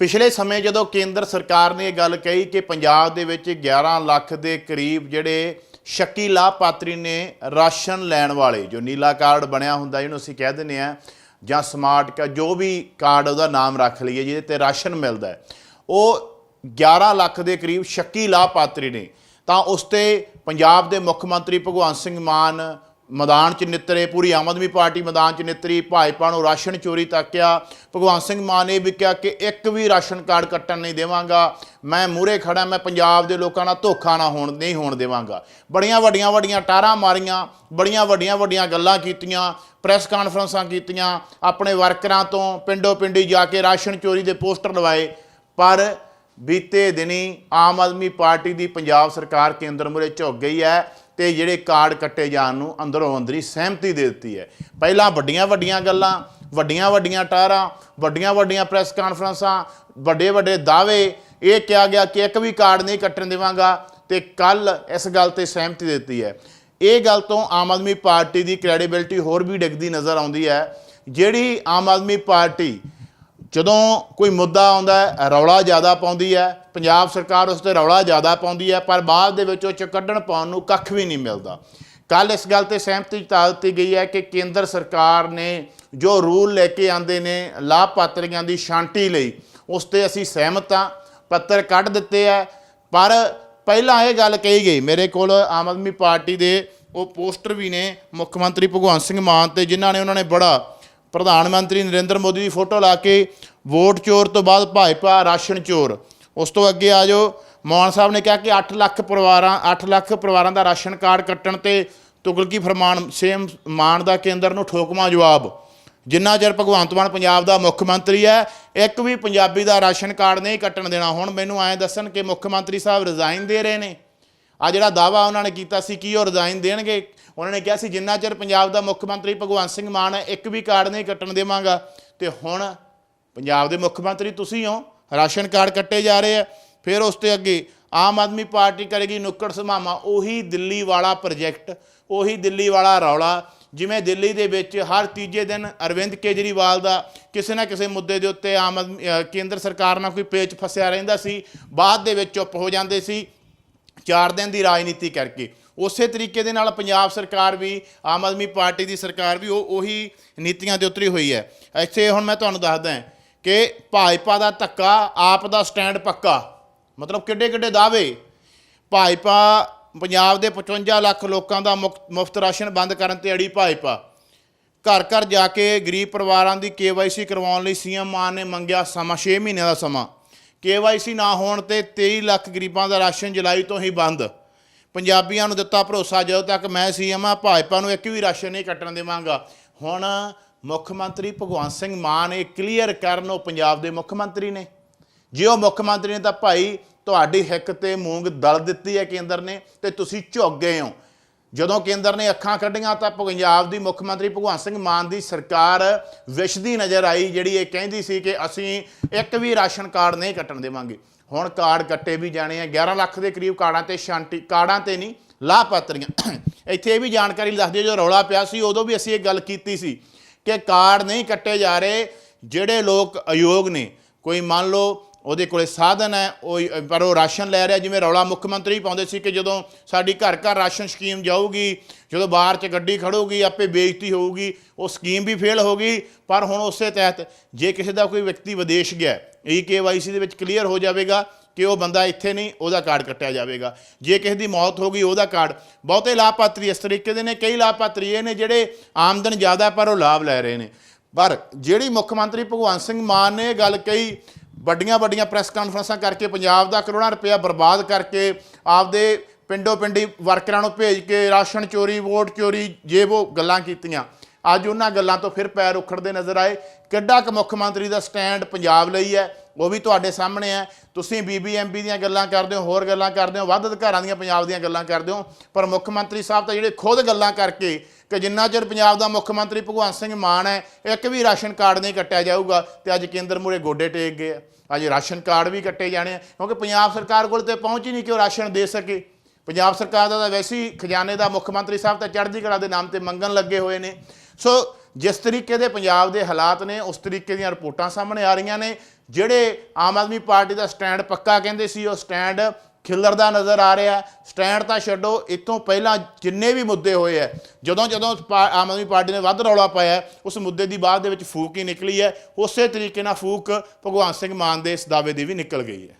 ਪਿਛਲੇ ਸਮੇਂ ਜਦੋਂ ਕੇਂਦਰ ਸਰਕਾਰ ਨੇ ਇਹ ਗੱਲ ਕਹੀ ਕਿ ਪੰਜਾਬ ਦੇ ਵਿੱਚ 11 ਲੱਖ ਦੇ ਕਰੀਬ ਜਿਹੜੇ ਸ਼ੱਕੀ ਲਾਭਪਾਤਰੀ ਨੇ ਰਾਸ਼ਨ ਲੈਣ ਵਾਲੇ, ਜੋ ਨੀਲਾ ਕਾਰਡ ਬਣਿਆ ਹੁੰਦਾ, ਜਿਹਨੂੰ ਅਸੀਂ ਕਹਿ ਦਿੰਦੇ ਆ ਜਾਂ ਸਮਾਰਟ ਕਾ, ਜੋ ਵੀ ਕਾਰਡ ਉਹਦਾ ਨਾਮ ਰੱਖ ਲਈਏ, ਜਿਹਦੇ ਤੇ ਰਾਸ਼ਨ ਮਿਲਦਾ ਉਹ 11 ਲੱਖ ਦੇ ਕਰੀਬ ਸ਼ੱਕੀ ਲਾਭਪਾਤਰੀ ਨੇ। ਤਾਂ ਉਸ ਤੇ ਪੰਜਾਬ ਦੇ ਮੁੱਖ ਮੰਤਰੀ ਭਗਵੰਤ ਸਿੰਘ ਮਾਨ ਮੈਦਾਨ 'ਚ ਨਿੱਤਰੇ, ਪੂਰੀ ਆਮ ਆਦਮੀ ਪਾਰਟੀ ਮੈਦਾਨ 'ਚ ਨਿੱਤਰੀ, ਭਾਜਪਾ ਨੂੰ ਰਾਸ਼ਨ ਚੋਰੀ ਤੱਕਿਆ ਭਗਵੰਤ ਸਿੰਘ ਮਾਨ ਨੇ ਵੀ ਕਿਹਾ ਕਿ ਇੱਕ ਵੀ ਰਾਸ਼ਨ ਕਾਰਡ ਕੱਟਣ ਨਹੀਂ ਦੇਵਾਂਗਾ। ਮੈਂ ਮੂਰੇ ਖੜਾ ਮੈਂ ਪੰਜਾਬ ਦੇ ਲੋਕਾਂ ਨਾਲ ਧੋਖਾ ਨਾ ਹੋਣ, ਨਹੀਂ ਹੋਣ ਦੇਵਾਂਗਾ। ਬੜੀਆਂ ਵੱਡੀਆਂ ਵੱਡੀਆਂ ਟਾਰਾਂ ਮਾਰੀਆਂ, ਬੜੀਆਂ ਵੱਡੀਆਂ ਵੱਡੀਆਂ ਗੱਲਾਂ ਕੀਤੀਆਂ, ਪ੍ਰੈਸ ਕਾਨਫਰੰਸਾਂ ਕੀਤੀਆਂ, ਆਪਣੇ ਵਰਕਰਾਂ ਤੋਂ ਪਿੰਡੋ ਪਿੰਡੀ ਜਾ ਕੇ ਰਾਸ਼ਨ ਚੋਰੀ ਦੇ ਪੋਸਟਰ ਲਵਾਏ। ਪਰ ਬੀਤੇ ਦਿਨੀ ਆਮ ਆਦਮੀ ਪਾਰਟੀ ਦੀ ਪੰਜਾਬ ਸਰਕਾਰ ਕੇਂਦਰ ਮੁਰੇ ਝੁਕ ਗਈ ਹੈ। ਤੇ ਜਿਹੜੇ ਕਾਰਡ ਕੱਟੇ ਜਾਣ ਨੂੰ ਅੰਦਰੋਂ ਅੰਦਰੀ ਸਹਿਮਤੀ ਦੇ ਦਿੱਤੀ ਹੈ। ਪਹਿਲਾਂ ਵੱਡੀਆਂ ਵੱਡੀਆਂ ਗੱਲਾਂ, ਵੱਡੀਆਂ ਵੱਡੀਆਂ ਟਾਰਾਂ, ਵੱਡੀਆਂ ਵੱਡੀਆਂ ਪ੍ਰੈਸ ਕਾਨਫਰੰਸਾਂ, ਵੱਡੇ ਵੱਡੇ ਦਾਅਵੇ, ਇਹ ਕਿਹਾ ਗਿਆ ਕਿ ਇੱਕ ਵੀ ਕਾਰਡ ਨਹੀਂ ਕੱਟਣ ਦੇਵਾਂਗਾ ਤੇ ਕੱਲ ਇਸ ਗੱਲ ਤੇ ਸਹਿਮਤੀ ਦਿੱਤੀ ਹੈ। ਇਹ ਗੱਲ ਤੋਂ ਆਮ ਆਦਮੀ ਪਾਰਟੀ ਦੀ ਕ੍ਰੈਡੀਬਿਲਟੀ ਹੋਰ ਵੀ ਡਿੱਗਦੀ ਨਜ਼ਰ ਆਉਂਦੀ ਹੈ। ਜਿਹੜੀ ਆਮ ਆਦਮੀ ਪਾਰਟੀ ਜਦੋਂ ਕੋਈ ਮੁੱਦਾ ਆਉਂਦਾ ਹੈ, ਰੌਲਾ ਜ਼ਿਆਦਾ ਪਾਉਂਦੀ ਹੈ ਪੰਜਾਬ ਸਰਕਾਰ ਉਸ ਤੇ ਰੌਲਾ ਜ਼ਿਆਦਾ ਪਾਉਂਦੀ ਹੈ, ਪਰ ਬਾਅਦ ਦੇ ਵਿੱਚ ਉਹ ਚ ਕੱਢਣ ਪਾਉਣ ਨੂੰ ਕੱਖ ਵੀ ਨਹੀਂ ਮਿਲਦਾ। ਕੱਲ ਇਸ ਗੱਲ ਤੇ ਸਹਿਮਤੀ ਜਤਾ ਦਿੱਤੀ ਗਈ ਹੈ ਕਿ ਕੇਂਦਰ ਸਰਕਾਰ ਨੇ ਜੋ ਰੂਲ ਲੈ ਕੇ ਆਂਦੇ ਨੇ, ਲਾਭਪਾਤਰੀਆਂ ਦੀ ਸ਼ਾਂਤੀ ਲਈ, ਉਸ ਤੇ ਅਸੀਂ ਸਹਿਮਤ ਹਾਂ, ਪੱਤਰ ਕੱਢ ਦਿੱਤੇ ਹੈ। ਪਰ ਪਹਿਲਾਂ ਇਹ ਗੱਲ ਕਹੀ ਗਈ, ਮੇਰੇ ਕੋਲ ਆਮ ਆਦਮੀ ਪਾਰਟੀ ਦੇ ਉਹ ਪੋਸਟਰ ਵੀ ਨੇ, ਮੁੱਖ ਮੰਤਰੀ ਭਗਵੰਤ ਸਿੰਘ ਮਾਨ ਤੇ, ਜਿਨ੍ਹਾਂ ਨੇ ਉਹਨਾਂ ਨੇ ਬੜਾ ਪ੍ਰਧਾਨ ਮੰਤਰੀ ਨਰਿੰਦਰ ਮੋਦੀ ਦੀ ਫੋਟੋ ਲਾ ਕੇ ਵੋਟ ਚੋਰ ਤੋਂ ਬਾਅਦ ਭਾਜਪਾ ਰਾਸ਼ਨ ਚੋਰ ਉਸ ਤੋਂ ਅੱਗੇ ਆ ਜਾਓ। ਮਾਨ ਸਾਹਿਬ ਨੇ ਕਿਹਾ ਕਿ 8 ਲੱਖ ਪਰਿਵਾਰਾਂ 8 ਲੱਖ ਪਰਿਵਾਰਾਂ ਦਾ ਰਾਸ਼ਨ ਕਾਰਡ ਕੱਟਣ ਤੇ ਤੁਗਲਕੀ ਫਰਮਾਨ, ਸੇਮ ਮਾਨ ਦਾ ਕੇਂਦਰ ਨੂੰ ਠੋਕਮਾ ਜਵਾਬ। ਜਿੰਨਾ ਚਿਰ ਭਗਵੰਤ ਮਾਨ ਪੰਜਾਬ ਦਾ ਮੁੱਖ ਮੰਤਰੀ ਹੈ, ਇੱਕ ਵੀ ਪੰਜਾਬੀ ਦਾ ਰਾਸ਼ਨ ਕਾਰਡ ਨਹੀਂ ਕੱਟਣ ਦੇਣਾ। ਹੁਣ ਮੈਨੂੰ ਐਂ ਦੱਸਣ ਕਿ ਮੁੱਖ ਮੰਤਰੀ ਸਾਹਿਬ ਰਿਜ਼ਾਈਨ ਦੇ ਰਹੇ ਨੇ। ਆ ਜਿਹੜਾ ਦਾਵਾ ਉਹਨਾਂ ਨੇ ਕੀਤਾ ਸੀ, ਕਿ ਉਹ ਰਿਜ਼ਾਈਨ ਦੇਣਗੇ? ਉਹਨਾਂ ਨੇ ਕਿਹਾ ਸੀ, ਜਿੰਨਾ ਚਿਰ ਪੰਜਾਬ ਦਾ ਮੁੱਖ ਮੰਤਰੀ ਭਗਵੰਤ ਸਿੰਘ ਮਾਨ ਹੈ, ਇੱਕ ਵੀ ਕਾਰਡ ਨਹੀਂ ਕੱਟਣ ਦੇਵਾਂਗਾ। ਤੇ ਹੁਣ ਪੰਜਾਬ ਦੇ ਮੁੱਖ ਮੰਤਰੀ ਤੁਸੀਂ ਹੋ। ਰਾਸ਼ਨ ਕਾਰਡ ਕੱਟੇ ਜਾ ਰਹੇ ਆ, ਫਿਰ ਉਸ ਤੇ ਅੱਗੇ ਆਮ ਆਦਮੀ ਪਾਰਟੀ ਕਰੇਗੀ ਨੁੱਕੜ ਸਮਾਮਾ, ਉਹੀ ਦਿੱਲੀ ਵਾਲਾ ਪ੍ਰੋਜੈਕਟ, ਉਹੀ ਦਿੱਲੀ ਵਾਲਾ ਰੌਲਾ, ਜਿਵੇਂ ਦਿੱਲੀ ਦੇ ਵਿੱਚ ਹਰ ਤੀਜੇ ਦਿਨ ਅਰਵਿੰਦ ਕੇਜਰੀਵਾਲ ਦਾ ਕਿਸੇ ਨਾ ਕਿਸੇ ਮੁੱਦੇ ਦੇ ਉੱਤੇ ਆਮ ਆਦਮੀ ਕੇਂਦਰ ਸਰਕਾਰ ਨਾਲ ਕੋਈ ਪੇਚ ਫਸਿਆ ਰਹਿੰਦਾ ਸੀ, ਬਾਅਦ ਦੇ ਵਿੱਚ ਚੁੱਪ ਹੋ ਜਾਂਦੇ ਸੀ, ਚਾਰ ਦਿਨ ਦੀ ਰਾਜਨੀਤੀ ਕਰਕੇ। ਉਸੇ ਤਰੀਕੇ ਦੇ ਨਾਲ ਪੰਜਾਬ ਸਰਕਾਰ ਵੀ, ਆਮ ਆਦਮੀ ਪਾਰਟੀ ਦੀ ਸਰਕਾਰ ਵੀ, ਉਹ, ਉਹੀ ਨੀਤੀਆਂ ਦੇ ਉਤਰੀ ਹੋਈ ਹੈ। ਇੱਥੇ ਹੁਣ ਮੈਂ ਤੁਹਾਨੂੰ ਦੱਸਦਾ ਹਾਂ ਕਿ ਭਾਜਪਾ ਦਾ ਧੱਕਾ ਆਪ ਦਾ ਸਟੈਂਡ ਪੱਕਾ। ਮਤਲਬ ਕਿੱਡੇ ਕਿੱਡੇ ਦਾਅਵੇ। ਭਾਜਪਾ ਪੰਜਾਬ ਦੇ 55 ਲੱਖ ਲੋਕਾਂ ਦਾ ਮੁਫਤ ਰਾਸ਼ਨ ਬੰਦ ਕਰਨ ਤੇ ਅੜੀ ਭਾਜਪਾ। ਘਰ ਘਰ ਜਾ ਕੇ ਗਰੀਬ ਪਰਿਵਾਰਾਂ ਦੀ ਕੇਵਾਈਸੀ ਕਰਵਾਉਣ ਲਈ ਸੀਐਮ ਮਾਨ ਨੇ ਮੰਗਿਆ ਸਮਾਂ 6 ਮਹੀਨਿਆਂ ਦਾ ਸਮਾਂ। ਕੇਵਾਈਸੀ ਨਾ ਹੋਣ ਤੇ 23 ਲੱਖ ਗਰੀਬਾਂ ਦਾ ਰਾਸ਼ਨ ਜੁਲਾਈ ਤੋਂ ਹੀ ਬੰਦ। ਪੰਜਾਬੀਆਂ ਨੂੰ ਦਿੱਤਾ ਭਰੋਸਾ, ਜਦੋਂ ਤੱਕ ਮੈਂ ਸੀਐਮ ਆ, ਭਾਜਪਾ ਨੂੰ ਇੱਕ ਵੀ ਰਾਸ਼ਨ ਨਹੀਂ ਕੱਟਣ ਦੇਵਾਂਗਾ। ਹੁਣ ਮੁੱਖ ਮੰਤਰੀ ਭਗਵੰਤ ਸਿੰਘ ਮਾਨ ਇਹ ਕਲੀਅਰ ਕਰਨ ਉਹ ਪੰਜਾਬ ਦੇ ਮੁੱਖ ਮੰਤਰੀ ਨੇ। ਜੇ ਉਹ ਮੁੱਖ ਮੰਤਰੀ ਨੇ ਤਾਂ ਭਾਈ ਤੁਹਾਡੀ ਹਿੱਕ ਤੇ ਮੂੰਗ ਦਲ ਦਿੱਤੀ ਹੈ ਕੇਂਦਰ ਨੇ ਤੇ ਤੁਸੀਂ ਝੁੱਕ ਗਏ ਹੋ। ਜਦੋਂ ਕੇਂਦਰ ਨੇ ਅੱਖਾਂ ਕੱਢੀਆਂ ਤਾਂ ਪੰਜਾਬ ਦੀ ਮੁੱਖ ਮੰਤਰੀ ਭਗਵੰਤ ਸਿੰਘ ਮਾਨ ਦੀ ਸਰਕਾਰ ਵਿਸ਼ਦੀ ਨਜ਼ਰ ਆਈ, ਜਿਹੜੀ ਇਹ ਕਹਿੰਦੀ ਸੀ ਕਿ ਅਸੀਂ ਇੱਕ ਵੀ ਰਾਸ਼ਨ ਕਾਰਡ ਨਹੀਂ ਕੱਟਣ ਦੇਵਾਂਗੇ। ਹੁਣ ਕਾਰਡ ਕੱਟੇ ਵੀ ਜਾਣੇ ਆ 11 ਲੱਖ ਦੇ ਕਰੀਬ ਕਾਰਡਾਂ ਤੇ ਸ਼ਾਂਤੀ, ਕਾਰਡਾਂ ਤੇ ਨਹੀਂ, ਲਾਭਪਾਤਰੀਆਂ। ਇੱਥੇ ਇਹ ਵੀ ਜਾਣਕਾਰੀ ਦੱਸ ਦਿਓ ਜੋ ਰੌਲਾ ਪਿਆ ਸੀ, ਉਦੋਂ ਵੀ ਅਸੀਂ ਇਹ ਗੱਲ ਕੀਤੀ ਸੀ। ਕਿ ਕਾਰਡ ਨਹੀਂ ਕੱਟੇ ਜਾ ਰਹੇ ਜਿਹੜੇ ਲੋਕ ਅਯੋਗ ਨੇ। ਕੋਈ ਮੰਨ ਲਓ ਉਹਦੇ ਕੋਲੇ ਸਾਧਨ ਹੈ, ਉਹ ਪਰ ਉਹ ਰਾਸ਼ਨ ਲੈ ਰਿਹਾ, ਜਿਵੇਂ ਰੌਲਾ ਮੁੱਖ ਮੰਤਰੀ ਪਾਉਂਦੇ ਸੀ ਕਿ ਜਦੋਂ ਸਾਡੀ ਘਰ ਘਰ ਰਾਸ਼ਨ ਸਕੀਮ ਜਾਊਗੀ, ਜਦੋਂ ਬਾਹਰ 'ਚ ਗੱਡੀ ਖੜੂਗੀ ਆਪੇ ਬੇਇੱਜ਼ਤੀ ਹੋਊਗੀ, ਉਹ ਸਕੀਮ ਵੀ ਫੇਲ ਹੋ ਗਈ, ਪਰ ਹੁਣ ਉਸੇ ਤਹਿਤ ਜੇ ਕਿਸੇ ਦਾ ਕੋਈ ਵਿਅਕਤੀ ਵਿਦੇਸ਼ ਗਿਆ ਈ ਕੇਵਾਈਸੀ ਦੇ ਵਿੱਚ ਕਲੀਅਰ ਹੋ ਜਾਵੇਗਾ ਕਿ ਉਹ ਬੰਦਾ ਇੱਥੇ ਨਹੀਂ, ਉਹਦਾ ਕਾਰਡ ਕੱਟਿਆ ਜਾਵੇਗਾ। ਜੇ ਕਿਸੇ ਦੀ ਮੌਤ ਹੋ ਗਈ, ਉਹਦਾ ਕਾਰਡ। ਬਹੁਤੇ ਲਾਭਪਾਤਰੀ ਇਸ ਤਰੀਕੇ ਦੇ ਨੇ, ਕਈ ਲਾਭਪਾਤਰੀ ਇਹ ਨੇ ਜਿਹੜੇ ਆਮਦਨ ਜ਼ਿਆਦਾ ਪਰ ਉਹ ਲਾਭ ਲੈ ਰਹੇ ਨੇ। ਪਰ ਜਿਹੜੀ ਮੁੱਖ ਮੰਤਰੀ ਭਗਵੰਤ ਸਿੰਘ ਮਾਨ ਨੇ ਇਹ ਗੱਲ ਕਹੀ ਵੱਡੀਆਂ ਵੱਡੀਆਂ ਪ੍ਰੈਸ ਕਾਨਫਰੰਸਾਂ ਕਰਕੇ ਪੰਜਾਬ ਦਾ ਕਰੋੜਾਂ ਰੁਪਇਆ ਬਰਬਾਦ ਕਰਕੇ ਆਪਦੇ ਪਿੰਡੋ ਪਿੰਡੀ ਵਰਕਰਾਂ ਨੂੰ ਭੇਜ ਕੇ ਰਾਸ਼ਨ ਚੋਰੀ, ਵੋਟ ਚੋਰੀ ਜੇ ਉਹ ਗੱਲਾਂ ਕੀਤੀਆਂ। ਅੱਜ ਉਹਨਾਂ ਗੱਲਾਂ ਤੋਂ ਫਿਰ ਪੈਰ ਉਖੜਦੇ ਨਜ਼ਰ ਆਏ। ਕਿੱਡਾ ਕੁ ਮੁੱਖ ਮੰਤਰੀ ਦਾ ਸਟੈਂਡ ਪੰਜਾਬ ਲਈ ਹੈ, ਉਹ ਵੀ ਤੁਹਾਡੇ ਸਾਹਮਣੇ ਹੈ। ਤੁਸੀਂ ਬੀਬੀਐਮਬੀ ਦੀਆਂ ਗੱਲਾਂ ਕਰਦੇ ਹੋ, ਹੋਰ ਗੱਲਾਂ ਕਰਦੇ ਹੋ, ਵੱਧ ਅਧਿਕਾਰਾਂ ਦੀਆਂ ਪੰਜਾਬ ਦੀਆਂ ਗੱਲਾਂ ਕਰਦੇ ਹੋ। ਪਰ ਮੁੱਖ ਮੰਤਰੀ ਸਾਹਿਬ ਤਾਂ ਜਿਹੜੇ ਖੁਦ ਗੱਲਾਂ ਕਰਕੇ ਕਿ ਜਿੰਨਾ ਚਿਰ ਪੰਜਾਬ ਦਾ ਮੁੱਖ ਮੰਤਰੀ ਭਗਵੰਤ ਸਿੰਘ ਮਾਨ ਹੈ, ਇੱਕ ਵੀ ਰਾਸ਼ਨ ਕਾਰਡ ਨਹੀਂ ਕੱਟਿਆ ਜਾਊਗਾ ਤੇ ਅੱਜ ਕੇਂਦਰ ਮੂਰੇ ਗੋਡੇ ਟੇਕ ਗਏ ਆ। ਅੱਜ ਰਾਸ਼ਨ ਕਾਰਡ ਵੀ ਕੱਟੇ ਜਾਣੇ ਆ, ਕਿਉਂਕਿ ਪੰਜਾਬ ਸਰਕਾਰ ਕੋਲ ਤੇ ਪਹੁੰਚ ਹੀ ਨਹੀਂ ਕਿ ਉਹ ਰਾਸ਼ਨ ਦੇ ਸਕੇ। ਪੰਜਾਬ ਸਰਕਾਰ ਦਾ ਤਾਂ ਵੈਸੇ ਹੀ ਖਜ਼ਾਨੇ ਦਾ ਮੁੱਖ ਮੰਤਰੀ ਸਾਹਿਬ ਤਾਂ ਚੜ੍ਹਦੀ ਕਲਾ ਦੇ ਨਾਮ ਤੇ ਮੰਗਣ ਲੱਗੇ ਹੋਏ ਨੇ। ਸੋ ਜਿਸ ਤਰੀਕੇ ਦੇ ਪੰਜਾਬ ਦੇ ਹਾਲਾਤ ਨੇ, ਉਸ ਤਰੀਕੇ ਦੀਆਂ ਰਿਪੋਰਟਾਂ ਸਾਹਮਣੇ ਆ ਰਹੀਆਂ ਨੇ। ਜਿਹੜੇ ਆਮ ਆਦਮੀ ਪਾਰਟੀ ਦਾ ਸਟੈਂਡ ਪੱਕਾ ਕਹਿੰਦੇ ਸੀ, ਉਹ ਸਟੈਂਡ ਖਿਲਰਦਾ ਨਜ਼ਰ ਆ ਰਿਹਾ ਸਟੈਂਡ ਤਾਂ ਛੱਡੋ ਇਤੋਂ ਪਹਿਲਾਂ ਜਿੰਨੇ ਵੀ ਮੁੱਦੇ ਹੋਏ ਹੈ, ਜਦੋਂ ਜਦੋਂ ਪਾ- ਆਮ ਆਦਮੀ ਪਾਰਟੀ ਨੇ ਵੱਧ ਰੌਲਾ ਪਾਇਆ ਉਸ ਮੁੱਦੇ ਦੀ ਬਾਅਦ ਦੇ ਵਿੱਚ ਫੂਕ ਹੀ ਨਿਕਲੀ ਹੈ। ਉਸੇ ਤਰੀਕੇ ਨਾਲ ਫੂਕ ਭਗਵੰਤ ਸਿੰਘ ਮਾਨ ਦੇ ਇਸ ਦਾਅਵੇ ਦੀ ਵੀ ਨਿਕਲ ਗਈ ਹੈ।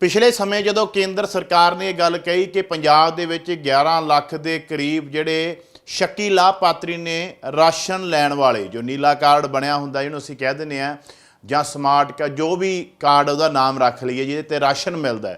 ਪਿਛਲੇ ਸਮੇਂ ਜਦੋਂ ਕੇਂਦਰ ਸਰਕਾਰ ਨੇ ਇਹ ਗੱਲ ਕਹੀ ਕਿ ਪੰਜਾਬ ਦੇ ਵਿੱਚ 11 ਲੱਖ ਦੇ ਕਰੀਬ ਜਿਹੜੇ ਸ਼ੱਕੀ ਲਾਭਪਾਤਰੀ ਨੇ ਰਾਸ਼ਨ ਲੈਣ ਵਾਲੇ, ਜੋ ਨੀਲਾ ਕਾਰਡ ਬਣਿਆ ਹੁੰਦਾ, ਜਿਹਨੂੰ ਅਸੀਂ ਕਹਿ ਦਿੰਦੇ ਆ ਜਾਂ ਸਮਾਰਟ ਕਾ, ਜੋ ਵੀ ਕਾਰਡ ਉਹਦਾ ਨਾਮ ਰੱਖ ਲਈਏ, ਜਿਹਦੇ ਤੇ ਰਾਸ਼ਨ ਮਿਲਦਾ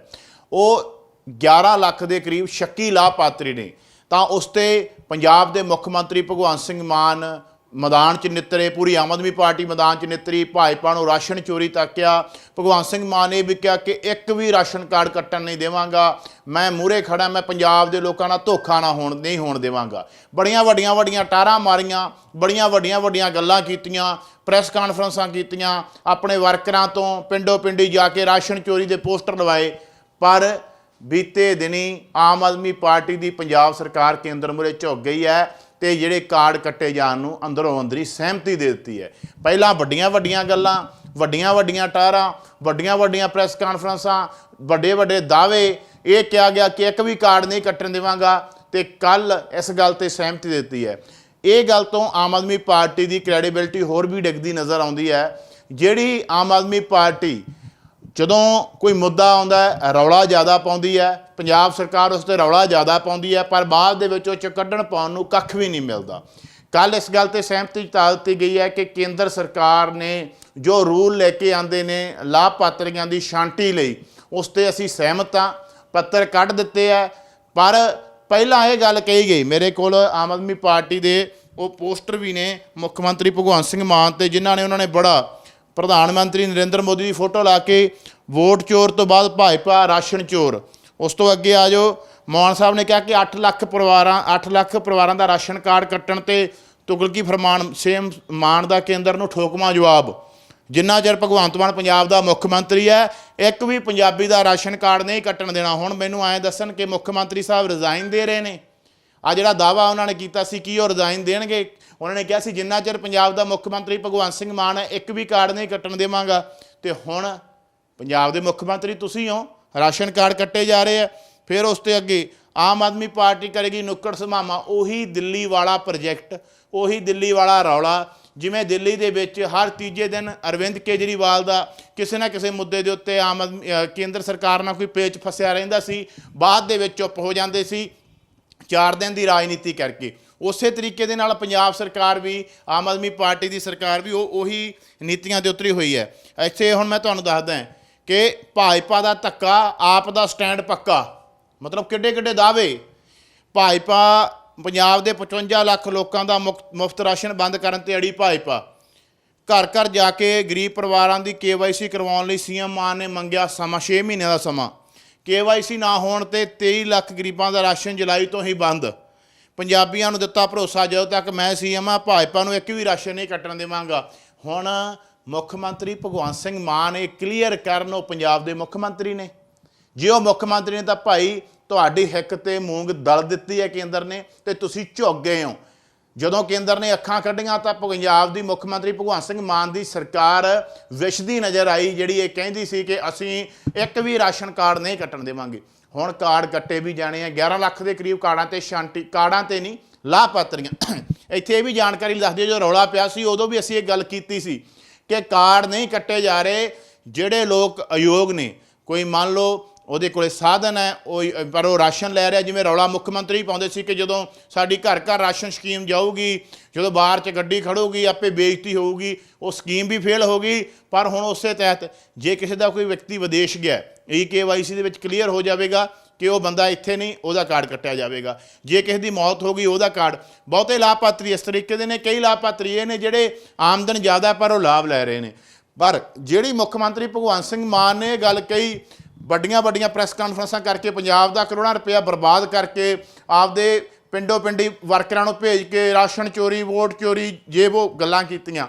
ਉਹ 11 ਲੱਖ ਦੇ ਕਰੀਬ ਸ਼ੱਕੀ ਲਾਭਪਾਤਰੀ ਨੇ। ਤਾਂ ਉਸ ਤੇ ਪੰਜਾਬ ਦੇ ਮੁੱਖ ਮੰਤਰੀ ਭਗਵੰਤ ਸਿੰਘ ਮਾਨ ਮੈਦਾਨ 'ਚ ਨਿੱਤਰੇ, ਪੂਰੀ ਆਮ ਆਦਮੀ ਪਾਰਟੀ ਮੈਦਾਨ 'ਚ ਨਿੱਤਰੀ, ਭਾਜਪਾ ਨੂੰ ਰਾਸ਼ਨ ਚੋਰੀ ਤੱਕਿਆ ਭਗਵੰਤ ਸਿੰਘ ਮਾਨ ਨੇ ਵੀ ਕਿਹਾ ਕਿ ਇੱਕ ਵੀ ਰਾਸ਼ਨ ਕਾਰਡ ਕੱਟਣ ਨਹੀਂ ਦੇਵਾਂਗਾ। ਮੈਂ ਮੂਰੇ ਖੜਾ ਮੈਂ ਪੰਜਾਬ ਦੇ ਲੋਕਾਂ ਨਾਲ ਧੋਖਾ ਨਾ ਹੋਣ, ਨਹੀਂ ਹੋਣ ਦੇਵਾਂਗਾ। ਬੜੀਆਂ ਵੱਡੀਆਂ ਵੱਡੀਆਂ ਟਾਰਾਂ ਮਾਰੀਆਂ, ਬੜੀਆਂ ਵੱਡੀਆਂ ਵੱਡੀਆਂ ਗੱਲਾਂ ਕੀਤੀਆਂ, ਪ੍ਰੈਸ ਕਾਨਫਰੰਸਾਂ ਕੀਤੀਆਂ, ਆਪਣੇ ਵਰਕਰਾਂ ਤੋਂ ਪਿੰਡੋ ਪਿੰਡੀ ਜਾ ਕੇ ਰਾਸ਼ਨ ਚੋਰੀ ਦੇ ਪੋਸਟਰ ਲਵਾਏ। ਪਰ ਬੀਤੇ ਦਿਨੀ ਆਮ ਆਦਮੀ ਪਾਰਟੀ ਦੀ ਪੰਜਾਬ ਸਰਕਾਰ ਕੇਂਦਰ ਮੁਰੇ ਝੁੱਕ ਗਈ ਹੈ। ਤੇ ਜਿਹੜੇ ਕਾਰਡ ਕੱਟੇ ਜਾਣ ਨੂੰ ਅੰਦਰੋਂ ਅੰਦਰੀ ਸਹਿਮਤੀ ਦੇ ਦਿੱਤੀ ਹੈ। ਪਹਿਲਾਂ ਵੱਡੀਆਂ ਵੱਡੀਆਂ ਗੱਲਾਂ, ਵੱਡੀਆਂ ਵੱਡੀਆਂ ਟਾਰਾਂ, ਵੱਡੀਆਂ ਵੱਡੀਆਂ ਪ੍ਰੈਸ ਕਾਨਫਰੰਸਾਂ, ਵੱਡੇ ਵੱਡੇ ਦਾਅਵੇ। ਇਹ ਕਿਹਾ ਗਿਆ ਕਿ ਇੱਕ ਵੀ ਕਾਰਡ ਨਹੀਂ ਕੱਟਣ ਦੇਵਾਂਗਾ ਤੇ ਕੱਲ ਇਸ ਗੱਲ ਤੇ ਸਹਿਮਤੀ ਦਿੱਤੀ ਹੈ। ਇਹ ਗੱਲ ਤੋਂ ਆਮ ਆਦਮੀ ਪਾਰਟੀ ਦੀ ਕ੍ਰੈਡੀਬਿਲਟੀ ਹੋਰ ਵੀ ਡਿੱਗਦੀ ਨਜ਼ਰ ਆਉਂਦੀ ਹੈ। ਜਿਹੜੀ ਆਮ ਆਦਮੀ ਪਾਰਟੀ ਜਦੋਂ ਕੋਈ ਮੁੱਦਾ ਆਉਂਦਾ ਹੈ, ਰੌਲਾ ਜ਼ਿਆਦਾ ਪਾਉਂਦੀ ਹੈ, ਪੰਜਾਬ ਸਰਕਾਰ ਉਸ ਤੇ ਰੌਲਾ ਜ਼ਿਆਦਾ ਪਾਉਂਦੀ ਹੈ, ਪਰ ਬਾਅਦ ਦੇ ਵਿੱਚ ਉਹ ਚ ਕੱਢਣ ਪਾਉਣ ਨੂੰ ਕੱਖ ਵੀ ਨਹੀਂ ਮਿਲਦਾ। ਕੱਲ ਇਸ ਗੱਲ ਤੇ ਸਹਿਮਤੀ ਜਤਾ ਦਿੱਤੀ ਗਈ ਹੈ ਕਿ ਕੇਂਦਰ ਸਰਕਾਰ ਨੇ ਜੋ ਰੂਲ ਲੈ ਕੇ ਆਂਦੇ ਨੇ, ਲਾਭਪਾਤਰੀਆਂ ਦੀ ਸ਼ਾਂਤੀ ਲਈ, ਉਸ ਤੇ ਅਸੀਂ ਸਹਿਮਤ ਹਾਂ, ਪੱਤਰ ਕੱਢ ਦਿੱਤੇ ਹੈ। ਪਰ ਪਹਿਲਾਂ ਇਹ ਗੱਲ ਕਹੀ ਗਈ, ਮੇਰੇ ਕੋਲ ਆਮ ਆਦਮੀ ਪਾਰਟੀ ਦੇ ਉਹ ਪੋਸਟਰ ਵੀ ਨੇ, ਮੁੱਖ ਮੰਤਰੀ ਭਗਵੰਤ ਸਿੰਘ ਮਾਨ ਤੇ, ਜਿਨ੍ਹਾਂ ਨੇ ਉਹਨਾਂ ਨੇ ਬੜਾ ਪ੍ਰਧਾਨ ਮੰਤਰੀ ਨਰਿੰਦਰ ਮੋਦੀ ਦੀ ਫੋਟੋ ਲਾ ਕੇ ਵੋਟ ਚੋਰ ਤੋਂ ਬਾਅਦ ਭਾਜਪਾ ਰਾਸ਼ਨ ਚੋਰ। ਉਸ ਤੋਂ ਅੱਗੇ ਆ ਜਾਓ। ਮਾਨ ਸਾਹਿਬ ਨੇ ਕਿਹਾ ਕਿ 8 ਲੱਖ ਪਰਿਵਾਰਾਂ 8 ਲੱਖ ਪਰਿਵਾਰਾਂ ਦਾ ਰਾਸ਼ਨ ਕਾਰਡ ਕੱਟਣ ਤੇ ਤੁਗਲਕੀ ਫਰਮਾਨ, ਸੇਮ ਮਾਨ ਦਾ ਕੇਂਦਰ ਨੂੰ ਠੋਕਮਾ ਜਵਾਬ। ਜਿੰਨਾ ਚਿਰ ਭਗਵੰਤ ਮਾਨ ਪੰਜਾਬ ਦਾ ਮੁੱਖ ਮੰਤਰੀ ਹੈ, ਇੱਕ ਵੀ ਪੰਜਾਬੀ ਦਾ ਰਾਸ਼ਨ ਕਾਰਡ ਨਹੀਂ ਕੱਟਣ ਦੇਣਾ। ਹੁਣ ਮੈਨੂੰ ਐਂ ਦੱਸਣ ਕਿ ਮੁੱਖ ਮੰਤਰੀ ਸਾਹਿਬ ਰਿਜ਼ਾਈਨ ਦੇ ਰਹੇ ਨੇ। ਆ ਜਿਹੜਾ ਦਾਵਾ ਉਹਨਾਂ ਨੇ ਕੀਤਾ ਸੀ, ਕੀ ਉਹ ਰਿਜ਼ਾਈਨ ਦੇਣਗੇ? ਉਹਨਾਂ ਨੇ ਕਿਹਾ ਸੀ, ਜਿੰਨਾ ਚਿਰ ਪੰਜਾਬ ਦਾ ਮੁੱਖ ਮੰਤਰੀ ਭਗਵੰਤ ਸਿੰਘ ਮਾਨ ਹੈ ਇੱਕ ਵੀ ਕਾਰਡ ਨਹੀਂ ਕੱਟਣ ਦੇਵਾਂਗਾ, ਤੇ ਹੁਣ ਪੰਜਾਬ ਦੇ ਮੁੱਖ ਮੰਤਰੀ ਤੁਸੀਂ ਹੋ, ਰਾਸ਼ਨ ਕਾਰਡ ਕੱਟੇ ਜਾ ਰਹੇ ਆ, ਫਿਰ ਉਸ ਤੇ ਅੱਗੇ ਆਮ ਆਦਮੀ ਪਾਰਟੀ ਕਰੇਗੀ ਨੁੱਕੜ ਸਮਾਮਾ। ਉਹੀ ਦਿੱਲੀ ਵਾਲਾ ਪ੍ਰੋਜੈਕਟ, ਉਹੀ ਦਿੱਲੀ ਵਾਲਾ ਰੌਲਾ, ਜਿਵੇਂ ਦਿੱਲੀ ਦੇ ਵਿੱਚ ਹਰ ਤੀਜੇ ਦਿਨ ਅਰਵਿੰਦ ਕੇਜਰੀਵਾਲ ਦਾ ਕਿਸੇ ਨਾ ਕਿਸੇ ਮੁੱਦੇ ਦੇ ਉੱਤੇ ਆਮ ਆਦਮੀ ਕੇਂਦਰ ਸਰਕਾਰ ਨਾਲ ਕੋਈ ਪੇਚ ਫਸਿਆ ਰਹਿੰਦਾ ਸੀ, ਬਾਅਦ ਦੇ ਵਿੱਚ ਚੁੱਪ ਹੋ ਜਾਂਦੇ ਸੀ, ਚਾਰ ਦਿਨ ਦੀ ਰਾਜਨੀਤੀ ਕਰਕੇ। ਉਸੇ ਤਰੀਕੇ ਦੇ ਨਾਲ ਪੰਜਾਬ ਸਰਕਾਰ ਵੀ, ਆਮ ਆਦਮੀ ਪਾਰਟੀ ਦੀ ਸਰਕਾਰ ਵੀ ਉਹ ਉਹੀ ਨੀਤੀਆਂ ਦੇ ਉਤਰੀ ਹੋਈ ਹੈ। ਇੱਥੇ ਹੁਣ ਮੈਂ ਤੁਹਾਨੂੰ ਦੱਸਦਾ ਕਿ ਭਾਜਪਾ ਦਾ ਧੱਕਾ ਆਪ ਦਾ ਸਟੈਂਡ ਪੱਕਾ। ਮਤਲਬ ਕਿੱਡੇ ਕਿੱਡੇ ਦਾਅਵੇ। ਭਾਜਪਾ ਪੰਜਾਬ ਦੇ 55 ਲੱਖ ਲੋਕਾਂ ਦਾ ਮੁਫਤ ਰਾਸ਼ਨ ਬੰਦ ਕਰਨ ਤੇ ਅੜੀ ਭਾਜਪਾ। ਘਰ ਘਰ ਜਾ ਕੇ ਗਰੀਬ ਪਰਿਵਾਰਾਂ ਦੀ ਕੇਵਾਈਸੀ ਕਰਵਾਉਣ ਲਈ ਸੀਐਮ ਮਾਨ ਨੇ ਮੰਗਿਆ ਸਮਾਂ 6 ਮਹੀਨਿਆਂ ਦਾ ਸਮਾਂ। ਕੇਵਾਈਸੀ ਨਾ ਹੋਣ ਤੇ 23 ਲੱਖ ਗਰੀਬਾਂ ਦਾ ਰਾਸ਼ਨ ਜੁਲਾਈ ਤੋਂ ਹੀ ਬੰਦ। ਪੰਜਾਬੀਆਂ ਨੂੰ ਦਿੱਤਾ ਭਰੋਸਾ ਜਦੋਂ ਤੱਕ ਮੈਂ ਸੀਐਮ ਆ, ਭਾਜਪਾ ਨੂੰ ਇੱਕ ਵੀ ਰਾਸ਼ਨ ਨਹੀਂ ਕੱਟਣ ਦੇਵਾਂਗਾ। ਹੁਣ ਮੁੱਖ ਮੰਤਰੀ ਭਗਵੰਤ ਸਿੰਘ ਮਾਨ ਇਹ ਕਲੀਅਰ ਕਰਨ ਉਹ ਪੰਜਾਬ ਦੇ ਮੁੱਖ ਮੰਤਰੀ ਨੇ। ਜੇ ਉਹ ਮੁੱਖ ਮੰਤਰੀ ਨੇ ਤਾਂ ਭਾਈ ਤੁਹਾਡੀ ਹਿੱਕ ਤੇ ਮੂੰਗ ਦਲ ਦਿੱਤੀ ਹੈ ਕੇਂਦਰ ਨੇ ਤੇ ਤੁਸੀਂ ਝੁੱਕ ਗਏ ਹੋ। ਜਦੋਂ ਕੇਂਦਰ ਨੇ ਅੱਖਾਂ ਕੱਢੀਆਂ ਤਾਂ ਪੰਜਾਬ ਦੀ ਮੁੱਖ ਮੰਤਰੀ ਭਗਵੰਤ ਸਿੰਘ ਮਾਨ ਦੀ ਸਰਕਾਰ ਵਿਸ਼ਦੀ ਨਜ਼ਰ ਆਈ, ਜਿਹੜੀ ਇਹ ਕਹਿੰਦੀ ਸੀ ਕਿ ਅਸੀਂ ਇੱਕ ਵੀ ਰਾਸ਼ਨ ਕਾਰਡ ਨਹੀਂ ਕੱਟਣ ਦੇਵਾਂਗੇ। ਹੁਣ ਕਾਰਡ ਕੱਟੇ ਵੀ ਜਾਣੇ ਆ 11 ਲੱਖ ਦੇ ਕਰੀਬ ਕਾਰਡਾਂ ਤੇ ਸ਼ਾਂਤੀ, ਕਾਰਡਾਂ ਤੇ ਨਹੀਂ, ਲਾਭਪਾਤਰੀਆਂ। ਇੱਥੇ ਇਹ ਵੀ ਜਾਣਕਾਰੀ ਦੱਸ ਦਿਓ, ਜੋ ਰੌਲਾ ਪਿਆ ਸੀ, ਉਦੋਂ ਵੀ ਅਸੀਂ ਇਹ ਗੱਲ ਕੀਤੀ ਸੀ ਕਿ ਕਾਰਡ ਨਹੀਂ ਕੱਟੇ ਜਾ ਰਹੇ, ਜਿਹੜੇ ਲੋਕ ਅਯੋਗ ਨੇ, ਕੋਈ ਮੰਨ ਲਓ ਉਹਦੇ ਕੋਲੇ ਸਾਧਨ ਹੈ, ਉਹ ਪਰ ਉਹ ਰਾਸ਼ਨ ਲੈ ਰਿਹਾ, ਜਿਵੇਂ ਰੌਲਾ ਮੁੱਖ ਮੰਤਰੀ ਪਾਉਂਦੇ ਸੀ ਕਿ ਜਦੋਂ ਸਾਡੀ ਘਰ ਘਰ ਰਾਸ਼ਨ ਸਕੀਮ ਜਾਊਗੀ, ਜਦੋਂ ਬਾਹਰ 'ਚ ਗੱਡੀ ਖੜੂਗੀ ਆਪੇ ਬੇਇੱਜ਼ਤੀ ਹੋਊਗੀ, ਉਹ ਸਕੀਮ ਵੀ ਫੇਲ ਹੋ ਗਈ, ਪਰ ਹੁਣ ਉਸੇ ਤਹਿਤ ਜੇ ਕਿਸੇ ਦਾ ਕੋਈ ਵਿਅਕਤੀ ਵਿਦੇਸ਼ ਗਿਆ ਈ ਕੇਵਾਈਸੀ ਦੇ ਵਿੱਚ ਕਲੀਅਰ ਹੋ ਜਾਵੇਗਾ ਕਿ ਉਹ ਬੰਦਾ ਇੱਥੇ ਨਹੀਂ, ਉਹਦਾ ਕਾਰਡ ਕੱਟਿਆ ਜਾਵੇਗਾ। ਜੇ ਕਿਸੇ ਦੀ ਮੌਤ ਹੋ ਗਈ, ਉਹਦਾ ਕਾਰਡ। ਬਹੁਤੇ ਲਾਭਪਾਤਰੀ ਇਸ ਤਰੀਕੇ ਦੇ ਨੇ, ਕਈ ਲਾਭਪਾਤਰੀ ਇਹ ਨੇ ਜਿਹੜੇ ਆਮਦਨ ਜ਼ਿਆਦਾ ਪਰ ਉਹ ਲਾਭ ਲੈ ਰਹੇ ਨੇ। ਪਰ ਜਿਹੜੀ ਮੁੱਖ ਮੰਤਰੀ ਭਗਵੰਤ ਸਿੰਘ ਮਾਨ ਨੇ ਇਹ ਗੱਲ ਕਹੀ ਵੱਡੀਆਂ ਵੱਡੀਆਂ ਪ੍ਰੈਸ ਕਾਨਫਰੰਸਾਂ ਕਰਕੇ ਪੰਜਾਬ ਦਾ ਕਰੋੜਾਂ ਰੁਪਇਆ ਬਰਬਾਦ ਕਰਕੇ ਆਪਦੇ ਪਿੰਡੋ ਪਿੰਡੀ ਵਰਕਰਾਂ ਨੂੰ ਭੇਜ ਕੇ ਰਾਸ਼ਨ ਚੋਰੀ, ਵੋਟ ਚੋਰੀ ਜੇ ਉਹ ਗੱਲਾਂ ਕੀਤੀਆਂ।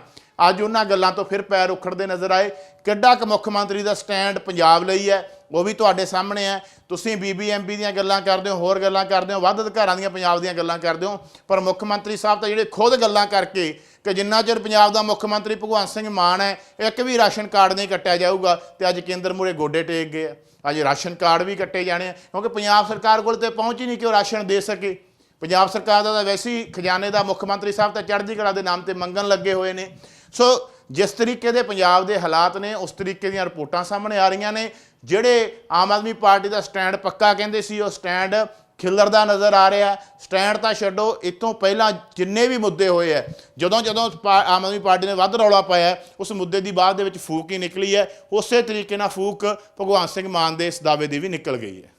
ਅੱਜ ਉਹਨਾਂ ਗੱਲਾਂ ਤੋਂ ਫਿਰ ਪੈਰ ਉਖੜਦੇ ਨਜ਼ਰ ਆਏ। ਕਿੱਡਾ ਕੁ ਮੁੱਖ ਮੰਤਰੀ ਦਾ ਸਟੈਂਡ ਪੰਜਾਬ ਲਈ ਹੈ, ਉਹ ਵੀ ਤੁਹਾਡੇ ਸਾਹਮਣੇ ਹੈ। ਤੁਸੀਂ ਬੀਬੀਐਮਬੀ ਦੀਆਂ ਗੱਲਾਂ ਕਰਦੇ ਹੋ, ਹੋਰ ਗੱਲਾਂ ਕਰਦੇ ਹੋ, ਵੱਧ ਅਧਿਕਾਰਾਂ ਦੀਆਂ ਪੰਜਾਬ ਦੀਆਂ ਗੱਲਾਂ ਕਰਦੇ ਹੋ, ਪਰ ਮੁੱਖ ਮੰਤਰੀ ਸਾਹਿਬ ਤਾਂ ਜਿਹੜੇ ਖੁਦ ਗੱਲਾਂ ਕਰਕੇ ਕਿ ਜਿੰਨਾ ਚਿਰ ਪੰਜਾਬ ਦਾ ਮੁੱਖ ਮੰਤਰੀ ਭਗਵੰਤ ਸਿੰਘ ਮਾਨ ਹੈ, ਇੱਕ ਵੀ ਰਾਸ਼ਨ ਕਾਰਡ ਨਹੀਂ ਕੱਟਿਆ ਜਾਊਗਾ ਤੇ ਅੱਜ ਕੇਂਦਰ ਮੂਰੇ ਗੋਡੇ ਟੇਕ ਗਏ ਆ। ਅੱਜ ਰਾਸ਼ਨ ਕਾਰਡ ਵੀ ਕੱਟੇ ਜਾਣੇ ਆ, ਕਿਉਂਕਿ ਪੰਜਾਬ ਸਰਕਾਰ ਕੋਲ ਤੇ ਪਹੁੰਚ ਹੀ ਨਹੀਂ ਕਿ ਉਹ ਰਾਸ਼ਨ ਦੇ ਸਕੇ। ਪੰਜਾਬ ਸਰਕਾਰ ਦਾ ਤਾਂ ਵੈਸੇ ਹੀ ਖਜ਼ਾਨੇ ਦਾ ਮੁੱਖ ਮੰਤਰੀ ਸਾਹਿਬ ਤਾਂ ਚੜ੍ਹਦੀ ਕਲਾ ਦੇ ਨਾਮ ਤੇ ਮੰਗਣ ਲੱਗੇ ਹੋਏ ਨੇ। ਸੋ ਜਿਸ ਤਰੀਕੇ ਦੇ ਪੰਜਾਬ ਦੇ ਹਾਲਾਤ ਨੇ, ਉਸ ਤਰੀਕੇ ਦੀਆਂ ਰਿਪੋਰਟਾਂ ਸਾਹਮਣੇ ਆ ਰਹੀਆਂ ਨੇ। ਜਿਹੜੇ ਆਮ ਆਦਮੀ ਪਾਰਟੀ ਦਾ ਸਟੈਂਡ ਪੱਕਾ ਕਹਿੰਦੇ ਸੀ, ਉਹ ਸਟੈਂਡ ਖਿਲਰਦਾ ਨਜ਼ਰ ਆ ਰਿਹਾ ਸਟੈਂਡ ਤਾਂ ਛੱਡੋ ਇਤੋਂ ਪਹਿਲਾਂ ਜਿੰਨੇ ਵੀ ਮੁੱਦੇ ਹੋਏ ਆ ਜਦੋਂ ਜਦੋਂ ਪਾ- ਆਮ ਆਦਮੀ ਪਾਰਟੀ ਨੇ ਵੱਧ ਰੌਲਾ ਪਾਇਆ ਉਸ ਮੁੱਦੇ ਦੀ ਬਾਅਦ ਦੇ ਵਿੱਚ ਫੂਕ ਹੀ ਨਿਕਲੀ ਹੈ। ਉਸੇ ਤਰੀਕੇ ਨਾਲ ਫੂਕ ਭਗਵਾਨ ਸਿੰਘ ਮਾਨ ਦੇ ਇਸ ਦਾਅਵੇ ਦੀ ਵੀ ਨਿਕਲ ਗਈ ਹੈ।